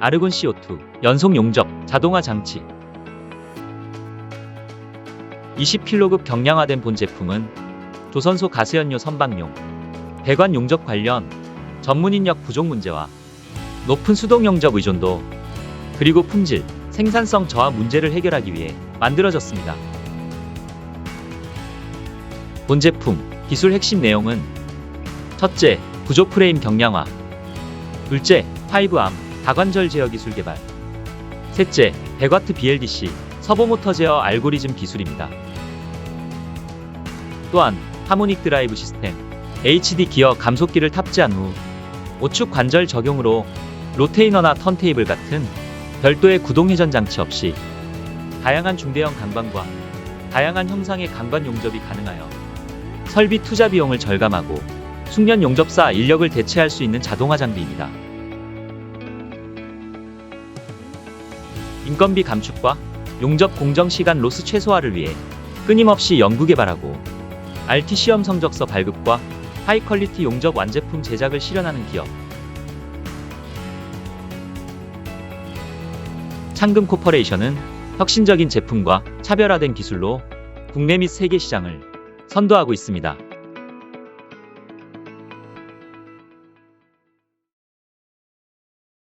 아르곤 CO2, 연속 용접, 자동화 장치. 20kg급 경량화된 본 제품은 조선소 가스연료 선박용, 배관 용접 관련 전문 인력 부족 문제와 높은 수동 용접 의존도 그리고 품질, 생산성 저하 문제를 해결하기 위해 만들어졌습니다. 본 제품 기술 핵심 내용은 첫째, 구조 프레임 경량화 둘째, 파이브암 다관절 제어 기술 개발 셋째, 100W BLDC 서버모터 제어 알고리즘 기술입니다. 또한 하모닉 드라이브 시스템, HD 기어 감속기를 탑재한 후 오축 관절 적용으로 로테이너나 턴테이블 같은 별도의 구동 회전 장치 없이 다양한 중대형 강반과 다양한 형상의 강반 용접이 가능하여 설비 투자 비용을 절감하고 숙련 용접사 인력을 대체할 수 있는 자동화 장비입니다. 인건비 감축과 용접 공정 시간 로스 최소화를 위해 끊임없이 연구 개발하고 RT 시험 성적서 발급과 하이 퀄리티 용접 완제품 제작을 실현하는 기업. 창금 코퍼레이션은 혁신적인 제품과 차별화된 기술로 국내 및 세계 시장을 선도하고 있습니다.